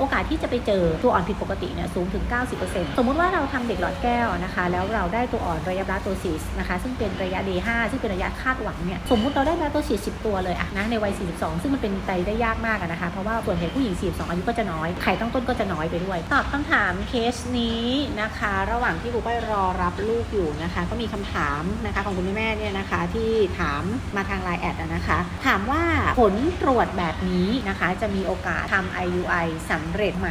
โอกาสที่จะไปเจอตัวอ่อนผิดปกติเนี่ยสูงถึง 90%สมมุติว่าเราทำเด็กหลอดแก้วนะคะ แล้วเราได้ตัวอ่อนระยะบลาโตซิสนะคะ ซึ่งเป็นระยะ D5 ซึ่งเป็นระยะคาดหวังเนี่ย สมมุติเราได้บลาโตซิส10 ตัวเลยอะนะในวัย 42 ซึ่งมันเป็นไปได้ยากมากนะคะ เพราะว่าส่วนใหญ่ผู้หญิง 42 อายุก็จะน้อย ไข่ตั้งต้นก็จะน้อยไปด้วย ตอบคำถามเคสนี้นะคะ ระหว่างที่ครูก้อยรอรับลูกอยู่นะคะ ก็มีคำถามนะคะของคุณแม่เนี่ยนะคะที่ถามมาทางไลน์แอดนะคะ ผลตรวจแบบนี้นะคะจะมีโอกาสทำ IUI สำเร็จไหม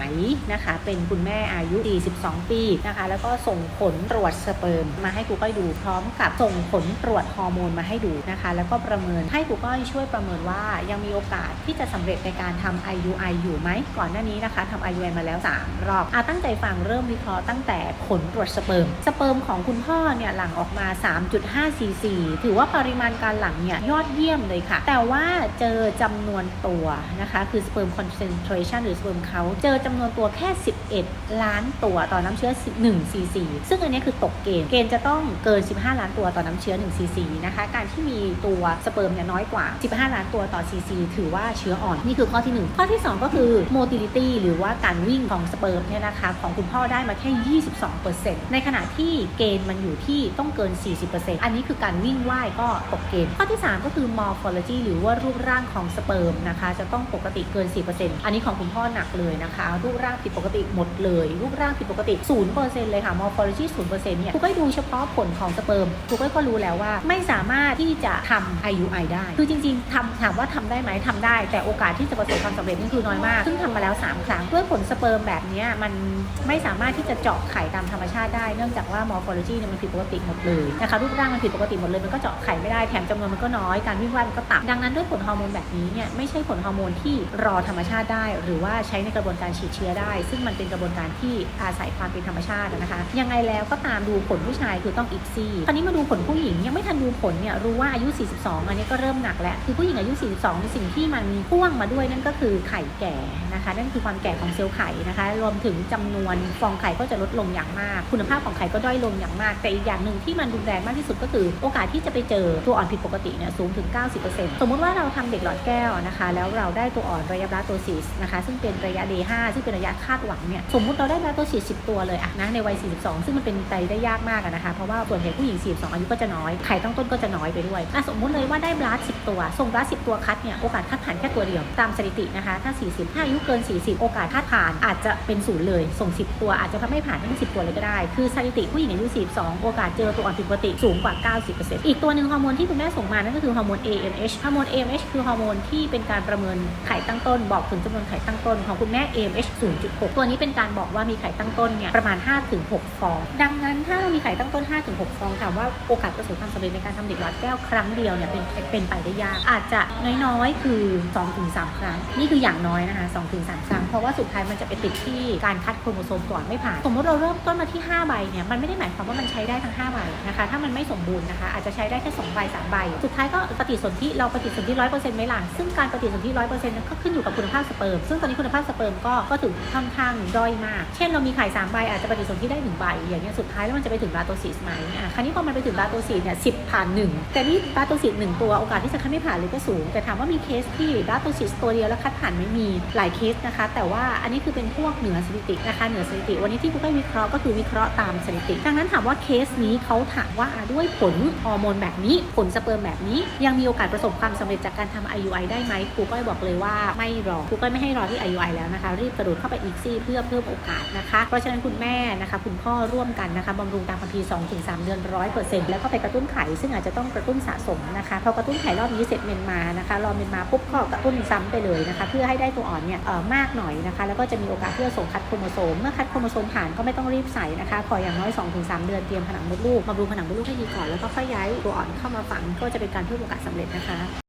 นะคะ เป็นคุณแม่อายุ 42 ปีนะคะ แล้วก็ส่งผลตรวจสเปิร์มมาให้ครูก้อยดูพร้อมกับส่งผลตรวจฮอร์โมนมาให้ดูนะคะ แล้วก็ประเมินให้ครูก้อยช่วยประเมินว่ายังมีโอกาสที่จะสำเร็จในการทำ IUI อยู่ไหมก่อนหน้านี้นะคะทำ IUI มาแล้ว 3 รอบอาตั้งใจฟังเริ่มวิเคราะห์ตั้งแต่ผลตรวจสเปิร์มสเปิร์มของคุณพ่อเนี่ยหลั่งออกมา 3.5 cc ถือว่าปริมาณการหลั่งเนี่ยยอดเยี่ยมเลยค่ะ แต่ว่าเจอจำนวนตัวนะคะ คือสเปิร์มคอนเซนเทรชันหรือสเปิร์มเขาเจอจำนวนตัวแค่ 11 ล้านตัวต่อน้ำเชื้อ 1 cc ซึ่งอันนี้คือตกเกณฑ์ เกณฑ์จะต้องเกิน 15 ล้านตัวต่อน้ำเชื้อ 1 cc นะคะ การที่มีตัวสเปิร์มเนี่ยน้อยกว่า 15 ล้านตัวต่อ cc ถือว่าเชื้ออ่อน นี่คือข้อที่ 1 ข้อที่ 2 ก็คือ motility หรือว่าการวิ่งของสเปิร์มเนี่ยนะคะ ของคุณพ่อได้มาแค่ 22%ในขณะที่เกณฑ์มันอยู่ที่ต้องเกิน 40%อันนี้คือการวิ่งว่ายก็ตกเกณฑ์ ข้อที่ 3 ก็คือ morphology หรือว่ารูปร่างของสเปิร์มนะคะ จะต้องปกติเกิน 4%อันนี้ของคุณพ่อหนักเลยนะคะ รูปร่างผิดปกติหมดเลย รูปร่างผิดปกติ 0%เลยค่ะ morphology 0%เนี่ยครูก็ดูเฉพาะผลของสเปิร์มครูก็ก็รู้แล้วว่าไม่สามารถที่จะทำ IUI ได้ คือจริงๆทำถามว่าทำได้ไหมทำได้ แต่โอกาสที่จะประสบความสำเร็จนี่คือน้อยมาก ซึ่งทำมาแล้ว 3 ครั้งด้วยผลสเปิร์มแบบนี้มัน ไม่สามารถที่จะเจาะไข่ตามธรรมชาติได้ เนื่องจากว่า morphology เนี่ยมันผิดปกติหมดเลยนะคะรูปร่างมันผิดปกติหมดเลยมันก็เจาะไข่ไม่ได้แถมจำนวนมันก็น้อยการวิ่งว่ายมันก็ต่ำดังนั้นด้วยผลฮอร์โมนแบบนี้เนี่ยไม่ใช่ผลฮอร์โมนที่รอธรรมชาติได้ หรือว่าใช้ในกระบวนการฉีดเชื้อได้ ซึ่งมันเป็นกระบวนการที่อาศัยความเป็นธรรมชาตินะคะ ยังไงแล้วก็ตามดูผลผู้ชายคือต้องอีกซี่คราวนี้มาดูผลผู้หญิงยังไม่ทันดูผลเนี่ยรู้ว่าอายุ 42 อันนี้ก็เริ่มหนักแล้วคือผู้หญิงอายุ 42ในสิ่งที่มันพ่วงมาด้วยนั่นก็คือไข่แก่นะคะนั่นคือความแก่ของเซลล์ไข่นะคะรวมถึงจำนวนฟองไข่ก็จะลดลงอย่างมาก คุณภาพของไข่ก็ด้อยลงอย่างมาก แต่อีกอย่างหนึ่งที่มันรุนแรงมากที่สุดก็คือ โอกาสที่จะไปเจอตัวอ่อนผิดปกติเนี่ยสูงถึง 90%สมมุติว่าเราทำเด็กหลอดแก้วนะคะ แล้วเราได้ตัวอ่อนระยะบลาโตซิสนะคะ ซึ่งเป็นระยะ D5 ซึ่งเป็นระยะคาดหวังเนี่ยสมมุติเราได้บลาโตซิส10 ตัวเลยอะนะในวัย 42 ซึ่งมันเป็นไปได้ยากมากนะคะเพราะว่าส่วนใหญ่ผู้หญิง 42 อายุก็จะน้อยไข่ตั้งต้นก็จะน้อยไปด้วยสมมุติเลยว่าได้บลาส10 ตัวส่งบลาส10 ตัวคัดเนี่ยโอกาสคัดผ่านแค่ตัวเดียวตามสถิตินะคะถ้า 40 ถ้าอายุเกิน 40 โอกาสคัดผ่านอาจจะเป็นศูนย์เลยส่ง 10 ตัวอาจจะทำให้ผ่านทั้ง 10 ตัวเลยก็ได้ คือสถิติผู้หญิงอายุ 42 โอกาสเจอตัวอ่อนผิดปกติสูงกว่า 90%อีกตัวหนึ่งฮอร์โมนที่คุณแม่ส่งมานั่นก็คือฮอร์โมน AMH ฮอร์โมน AMH คือฮอร์โมนที่เป็นการประเมินไข่ตั้งต้น บอกถึงจำนวนไข่ตั้งต้นของคุณแม่ AMH 0.6 ตัวนี้เป็นการบอกว่ามีไข่ตั้งต้นเนี่ยประมาณ 5-6 ฟอง ดังนั้นถ้าเรามีไข่ตั้งต้น 5-6 ฟองถามว่าโอกาสประสบความสำเร็จในการทำเด็กหลอดแก้วครั้งเดียวเนี่ยเป็นเป็นไปได้ยาก อาจจะน้อยๆ คือ 2-3 ครั้ง นี่คืออย่างน้อยนะคะ 2-3 ครั้ง เพราะว่าสุดท้ายมันจะไปติดที่การคัดครโมโซมก่อนไม่ผ่าน สมมติเราเริ่มต้นมาที่ 5 ใบเนี่ยมันไม่ได้หมายความว่ามันใช้ได้ทั้ง 5 ใบนะคะถ้ามันไม่สมบูรณ์นะคะอาจจะใช้ได้แค่2ใบ3ใบ สุดท้ายก็ปฏิสนธิเราปฏิสนธิร้อยเปอร์เซ็นต์ไหมล่ะซึ่งการปฏิสนธิร้อยเปอร์เซ็นต์ก็ขึ้นอยู่กับคุณภาพสเปิร์มซึ่งตอนนี้คุณภาพสเปิร์มก็ก็ถือค่อนข้างด้อยมาก เช่นเรามีไข่สามใบอาจจะปฏิสนธิได้หนึ่งใบอย่างเงี้ยสุดท้ายแล้วมันจะไปถึงบาโตซิสไหมอะคราวนี้พอมันไปถึงบาโตซิสเนี่ยสิบผ่านหนึ่งแต่นี่บาโตซิสหนึ่งตัวโอกาสที่จะคัดไม่ผ่านเลยก็สูง แต่ถามว่ามีเคสที่บาโตซิสตัวเดียวแล้วคัดผ่านไม่มีหลายเคสนะคะ แต่ว่าอันนี้คือเป็นพวกเหนือสถิตินะคะเหนือสถิติ วันนี้ที่กูได้วิเคราะห์ก็คือวิเคราะห์ตามสถิติ ดังนั้นถามว่าเคสนี้เขาถามว่าด้วยผลฮอร์โมนแบบนี้ ผลสเปิร์มแบบนี้ ยังมีโอกาสประสบความสำเร็จจากการทำ IUI ได้ไหมครูก้อยบอกเลยว่าไม่รอครูก้อยไม่ให้รอที่ IUI แล้วนะคะ รีบกระโดดเข้าไปอีกซี่เพื่อเพิ่มโอกาสนะคะ เพราะฉะนั้นคุณแม่นะคะ คุณพ่อร่วมกันนะคะบำรุงตามคัมภีร์2-3เดือน100%แล้วก็ไปกระตุ้นไข่ซึ่งอาจจะต้องกระตุ้นสะสมนะคะพอกระตุ้นไข่รอบนี้เสร็จเมนมานะคะรอเมนมาปุ๊บก็กระตุ้นซ้ำไปเลยนะคะ เพื่อให้ได้ตัวอ่อนเนี่ยเออมากหน่อยนะคะ แล้วก็จะมีโอกาสที่จะส่งคัดโครโมโซมเมื่อคัดโครโมโซมผ่านก็ไม่ต้องรีบใส่นะคะ พออย่างน้อย 2-3 เดือนเตรียมผนังมดลูกบำรุงผนังมดลูกให้ดีก่อนแล้วก็ค่อยย้ายตัวอ่อนเข้ามาฝังก็จะเป็นการเพิ่มโอกาสสำเร็จนะคะ